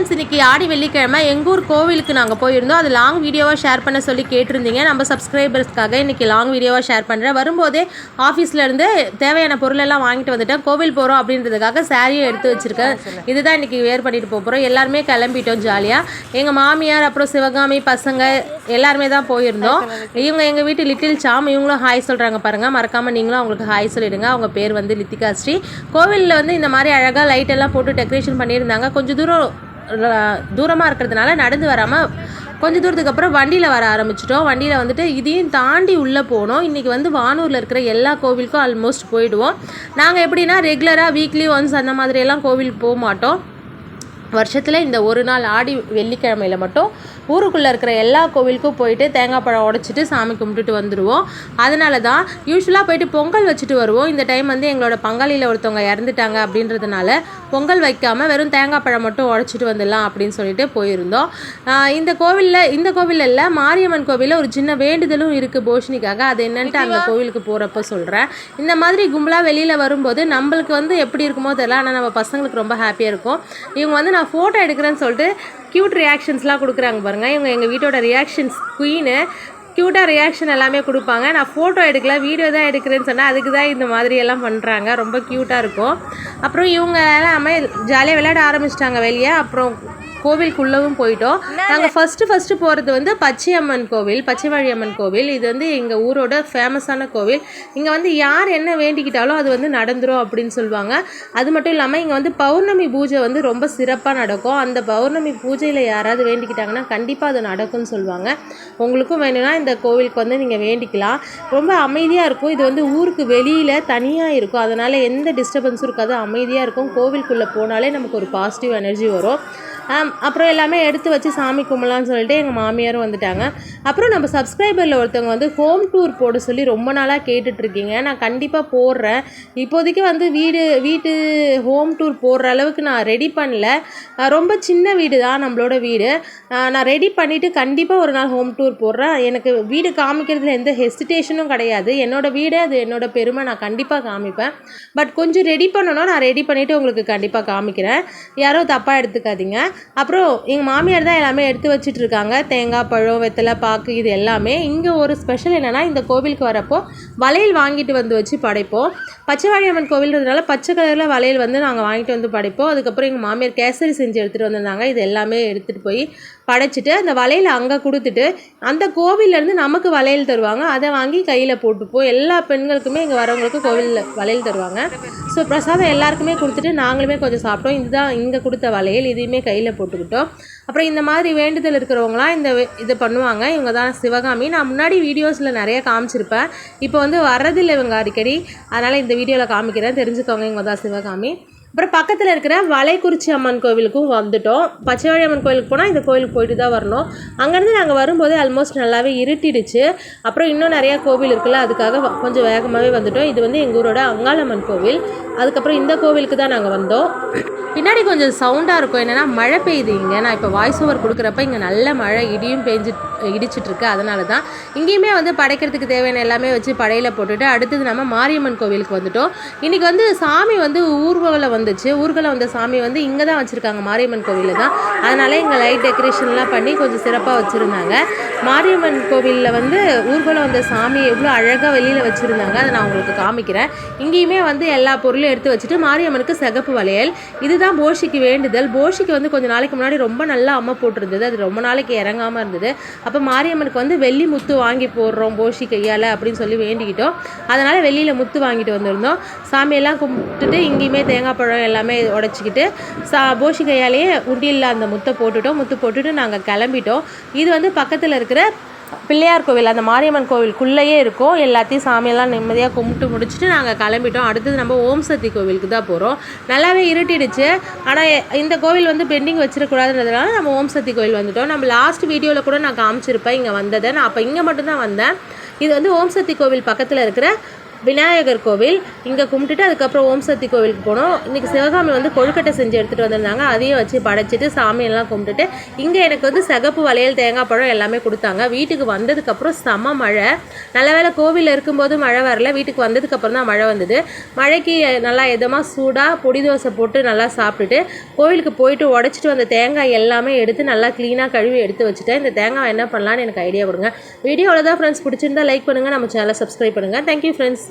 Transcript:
Friends இன்னைக்கு ஆடி வெள்ளிக்கிழமை எங்கள் ஊர் கோவிலுக்கு நாங்கள் போயிருந்தோம். அது லாங் வீடியோவாக ஷேர் பண்ண சொல்லி கேட்டிருந்தீங்க. நம்ம சப்ஸ்கிரைபர்ஸ்க்காக இன்னைக்கு லாங் வீடியோவாக ஷேர் பண்ணுறேன் வரும்போதே ஆஃபீஸில் இருந்து தேவையான பொருள் எல்லாம் வாங்கிட்டு வந்துட்டேன். கோவில் போகிறோம் அப்படின்றதுக்காக சாரியை எடுத்து வச்சிருக்கேன். இதுதான் இன்னைக்கு வேர் பண்ணிட்டு போக போகிறோம் எல்லாருமே கிளம்பிட்டோம் ஜாலியாக எங்கள் மாமியார் அப்புறம் சிவகாமி பசங்க எல்லாருமே தான் போயிருந்தோம். இவங்க எங்கள் வீட்டு லிட்டில் சாம் இவங்களும் ஹாய் சொல்கிறாங்க பாருங்கள் மறக்காமல் நீங்களும் அவங்களுக்கு ஹாய் சொல்லிடுங்க. அவங்க பேர் வந்து லித்திகா ஸ்ரீ. கோவிலில் வந்து இந்த மாதிரி அழகாக லைட் எல்லாம் போட்டு டெக்கரேஷன் பண்ணியிருந்தாங்க. கொஞ்சம் தூரம் தூரமாக இருக்கிறதுனால நடந்து வராமல் கொஞ்சம் தூரத்துக்கு அப்புறம் வண்டியில் வர ஆரம்பிச்சிட்டோம். வண்டியில் வந்துட்டு இதையும் தாண்டி உள்ளே போனோம். இன்றைக்கி வந்து வானூரில் இருக்கிற எல்லா கோவிலுக்கும் ஆல்மோஸ்ட் போயிடுவோம். நாங்கள் எப்படின்னா ரெகுலராக வீக்லி ஒன்ஸ் அந்த மாதிரியெல்லாம் கோவிலுக்கு போக மாட்டோம். வருஷத்தில் இந்த ஒரு நாள் ஆடி வெள்ளிக்கிழமையில் மட்டும் ஊருக்குள்ளே இருக்கிற எல்லா கோவிலுக்கும் போயிட்டு தேங்காய் பழம் உடச்சிட்டு சாமி கும்பிட்டுட்டு வந்துடுவோம் அதனால தான் யூஸ்வலாக போயிட்டு பொங்கல் வச்சுட்டு வருவோம். இந்த டைம் வந்து எங்களோட பங்காளியில் ஒருத்தவங்க இறந்துட்டாங்க அப்படின்றதுனால பொங்கல் வைக்காமல் வெறும் தேங்காய் பழம் மட்டும் உடச்சிட்டு வந்துடலாம் அப்படின்னு சொல்லிட்டு போயிருந்தோம். இந்த கோவிலில் இந்த கோவிலில் இல்லை மாரியம்மன் கோவிலில் ஒரு சின்ன வேண்டுதலும் இருக்குது போஷினிக்காக. அது என்னன்ட்டு அந்த கோவிலுக்கு போகிறப்ப சொல்கிறேன் இந்த மாதிரி கும்பலாக வெளியில் வரும்போது நம்மளுக்கு வந்து எப்படி இருக்குமோ தெரியல ஆனால் நம்ம பசங்களுக்கு ரொம்ப ஹாப்பியாக இருக்கும். இவங்க வந்து நான் ஃபோட்டோ எடுக்கிறேன்னு சொல்லிட்டு க்யூட் ரியாக்ஷன்ஸ்லாம் கொடுக்குறாங்க பாருங்கள் இவங்க எங்கள் வீட்டோட ரியாக்ஷன்ஸ் குயின்னு க்யூட்டாக ரியாக்ஷன் எல்லாமே கொடுப்பாங்க. நான் ஃபோட்டோ எடுக்கல வீடியோ தான் எடுக்கிறேன்னு சொன்னால் அதுக்கு தான் இந்த மாதிரி எல்லாம் பண்ணுறாங்க ரொம்ப க்யூட்டாக இருக்கும். அப்புறம் இவங்க எல்லாமே ஜாலியாக விளையாட ஆரம்பிச்சிட்டாங்க வெளியே. அப்புறம் கோவிலுக்குள்ளவும் போயிட்டோம். நாங்கள் ஃபஸ்ட்டு ஃபஸ்ட்டு போகிறது வந்து பச்சையம்மன் கோவில் பச்சைவாழியம்மன் கோவில். இது வந்து எங்கள் ஊரோட ஃபேமஸான கோவில். இங்கே வந்து யார் என்ன வேண்டிக்கிட்டாலும் அது வந்து நடந்துரும் அப்படின்னு சொல்லுவாங்க. அது மட்டும் இல்லாமல் இங்கே வந்து பௌர்ணமி பூஜை வந்து ரொம்ப சிறப்பாக நடக்கும். அந்த பௌர்ணமி பூஜையில் யாராவது வேண்டிக்கிட்டாங்கன்னா கண்டிப்பாக அது நடக்கும்னு சொல்லுவாங்க. உங்களுக்கும் வேணும்னா இந்த கோவிலுக்கு வந்து நீங்கள் வேண்டிக்கலாம். ரொம்ப அமைதியாக இருக்கும். இது வந்து ஊருக்கு வெளியில் தனியாக இருக்கும். அதனால் எந்த டிஸ்டர்பன்ஸும் இருக்காது. அமைதியாக இருக்கும். கோவிலுக்குள்ளே போனாலே நமக்கு ஒரு பாசிட்டிவ் எனர்ஜி வரும். அப்புறம் எல்லாமே எடுத்து வச்சு சாமி கும்பலான்னு சொல்லிட்டு எங்கள் மாமியாரும் வந்துட்டாங்க. அப்புறம் நம்ம சப்ஸ்கிரைபரில் ஒருத்தவங்க வந்து ஹோம் டூர் போட சொல்லி ரொம்ப நாளாக கேட்டுட்ருக்கீங்க. நான் கண்டிப்பாக போடுறேன். இப்போதைக்கு வந்து வீடு வீட்டு ஹோம் டூர் போடுற அளவுக்கு நான் ரெடி பண்ணல. ரொம்ப சின்ன வீடு தான் நம்மளோட வீடு. நான் ரெடி பண்ணிவிட்டு கண்டிப்பாக ஒரு நாள் ஹோம் டூர் போடுறேன். எனக்கு வீடு காமிக்கிறதுல எந்த ஹெசிடேஷனும் கிடையாது. என்னோட வீடு அது என்னோட பெருமை நான் கண்டிப்பாக காமிப்பேன். பட் கொஞ்சம் ரெடி பண்ணணும் நான் ரெடி பண்ணிவிட்டு உங்களுக்கு கண்டிப்பாக காமிக்கிறேன். யாரும் தப்பாக எடுத்துக்காதீங்க. அப்புறம் எங்கள் மாமியார் தான் எல்லாமே எடுத்து வச்சிட்டு இருக்காங்க தேங்காய் பழம் வெத்தலை பாக்கு இது எல்லாமே. இங்கே ஒரு ஸ்பெஷல் என்னென்னா இந்த கோவிலுக்கு வரப்போ வளையல் வாங்கிட்டு வந்து வச்சு படைப்போம். பச்சைவாழியம்மன் கோவில்ன்றதுனால பச்சை கலரில் வளையல் வந்து நாங்கள் வாங்கிட்டு வந்து படைப்போம். அதுக்கப்புறம் எங்கள் மாமியார் கேசரி செஞ்சு எடுத்துகிட்டு வந்திருந்தாங்க. இது எல்லாமே எடுத்துகிட்டு போய் படைச்சிட்டு அந்த வளையல் அங்கே கொடுத்துட்டு அந்த கோவில்லேருந்து நமக்கு வளையல் தருவாங்க. அதை வாங்கி கையில் போட்டுப்போம். எல்லா பெண்களுக்குமே இங்கே வரவங்களுக்கு கோவிலில் வளையல் தருவாங்க. ஸோ பிரசாதம் எல்லாருக்குமே கொடுத்துட்டு நாங்களுமே கொஞ்சம் சாப்பிட்டோம். இதுதான் இங்கே கொடுத்த வளையல். இதையுமே கையில் போட்டுக்கிட்டோம். அப்புறம் இந்த மாதிரி வேண்டுதல் இருக்கிறவங்களாம் இந்த இதை பண்ணுவாங்க. இவங்க தான் சிவகாமி. நான் முன்னாடி வீடியோஸில் நிறைய காமிச்சிருப்பேன். இப்போ வந்து வர்றதில்லை இவங்க அடிக்கடி. அதனால் இந்த வீடியோவில் காமிக்கிறேன். தெரிஞ்சுக்கோங்க இவங்க தான் சிவகாமி. அப்புறம் பக்கத்தில் இருக்கிற வளைக்குறிச்சி அம்மன் கோவிலுக்கும் வந்துட்டோம். பச்சைவாழி அம்மன் கோவிலுக்கு போனால் இந்த கோவிலுக்கு போயிட்டு தான் வரணும். அங்கேருந்து நாங்கள் வரும்போது ஆல்மோஸ்ட் நல்லாவே இருட்டிடுச்சு. அப்புறம் இன்னும் நிறையா கோவில் இருக்குல்ல அதுக்காக கொஞ்சம் வேகமாகவே வந்துட்டோம். இது வந்து எங்கள் ஊரோட அங்காளம்மன் கோவில். அதுக்கப்புறம் இந்த கோவிலுக்கு தான் நாங்கள் வந்தோம். பின்னாடி கொஞ்சம் சவுண்டாக இருக்கும். என்னென்னா மழை பெய்யுது இங்கே. நான் இப்போ வாய்ஸ் ஓவர் கொடுக்குறப்ப இங்கே நல்ல மழை இடியும் பெஞ்சு இடிச்சிட்ருக்கு அதனால தான் இங்கேயுமே வந்து படைக்கிறதுக்கு தேவையான எல்லாமே வச்சு படையில் போட்டுட்டு அடுத்தது நம்ம மாரியம்மன் கோவிலுக்கு வந்துட்டோம். இன்றைக்கி வந்து சாமி வந்து ஊர்வலம் வந்துச்சு. ஊர்வலம் வந்த சாமி வந்து இங்கே தான் வச்சுருக்காங்க. மாரியம்மன் கோவிலில் தான். அதனால் இங்கே லைட் டெக்கரேஷன்லாம் பண்ணி கொஞ்சம் சிறப்பாக வச்சுருந்தாங்க. மாரியம்மன் கோவிலில் வந்து ஊர்வலம் வந்த சாமி எவ்வளோ அழகாக வெளியில் வச்சுருந்தாங்க. அதை நான் உங்களுக்கு காமிக்கிறேன். இங்கேயுமே வந்து எல்லா பொருளும் எடுத்து வச்சுட்டு மாரியம்மனுக்கு சிகப்பு வளையல். இதுதான் போஷிக்கு வேண்டுதல். போஷிக்கு வந்து கொஞ்சம் நாளைக்கு முன்னாடி ரொம்ப நல்லா அம்மா போட்டிருந்தது. அது ரொம்ப நாளைக்கு இறங்காமல் இருந்தது. அப்போ மாரியம்மனுக்கு வந்து வெள்ளி முத்து வாங்கி போடுறோம் போஷி கையால் அப்படின்னு சொல்லி வேண்டிக்கிட்டோம். அதனால் வெளியில் முத்து வாங்கிட்டு வந்திருந்தோம். சாமியெல்லாம் கும்பிட்டுட்டு இங்கேயுமே தேங்காய் பழம் எல்லாமே உடச்சிக்கிட்டு சா போஷி கையாலேயே உண்டியில் அந்த முத்தை போட்டுட்டோம். முத்து போட்டுட்டு நாங்கள் கிளம்பிட்டோம். இது வந்து பக்கத்தில் இருக்கிற பிள்ளையார் கோவில் அந்த மாரியம்மன் கோவிலுக்குள்ளேயே இருக்கும். எல்லாத்தையும் சாமியெல்லாம் நிம்மதியாக கும்பிட்டு முடிச்சுட்டு நாங்கள் கிளம்பிட்டோம். அடுத்தது நம்ம ஓம் சக்தி கோவிலுக்கு தான் போகிறோம் நல்லாவே இருட்டிடுச்சு. ஆனால் இந்த கோவில் வந்து பெண்டிங் வச்சிடக்கூடாதுன்றதுனால நம்ம ஓம் சக்தி கோவில் வந்துட்டோம். நம்ம லாஸ்ட் வீடியோவில் கூட நான் காமிச்சிருப்பேன். இங்கே வந்ததை. நான் அப்போ இங்கே மட்டும்தான் வந்தேன். இது வந்து ஓம் சக்தி கோவில் பக்கத்தில் இருக்கிற விநாயகர் கோவில். இங்கே கும்பிட்டுட்டு அதுக்கப்புறம் ஓம் சக்தி கோவிலுக்கு போனோம். இன்றைக்கி சிவகாமி வந்து கொழுக்கட்டை செஞ்சு எடுத்துகிட்டு வந்திருந்தாங்க. அதையும் வச்சு படைச்சிட்டு சாமியெல்லாம் கும்பிட்டுட்டு இங்கே எனக்கு வந்து சிகப்பு வளையல் தேங்காய் பழம் எல்லாமே கொடுத்தாங்க. வீட்டுக்கு வந்ததுக்கப்புறம் செம மழை. நல்ல வேளை கோவிலில் இருக்கும்போது மழை வரல. வீட்டுக்கு வந்ததுக்கப்புறம் தான் மழை வந்தது. மழைக்கு நல்லா இதமாக சூடாக பொடி தோசை போட்டு நல்லா சாப்பிட்டுட்டு கோவிலுக்கு போயிட்டு உடச்சிட்டு வந்த தேங்காய் எல்லாமே எடுத்து நல்லா க்ளீனாக கழுவி எடுத்து வச்சுட்டேன். இந்த தேங்காய் என்ன பண்ணலான்னு எனக்கு ஐடியா கொடுங்க. வீடியோ தான் ஃப்ரெண்ட்ஸ் பிடிச்சிருந்தா லைக் பண்ணுங்கள் நம்ம சேனலை சப்ஸ்கிரைப் பண்ணுங்கள் தேங்க்யூ ஃப்ரெண்ட்ஸ்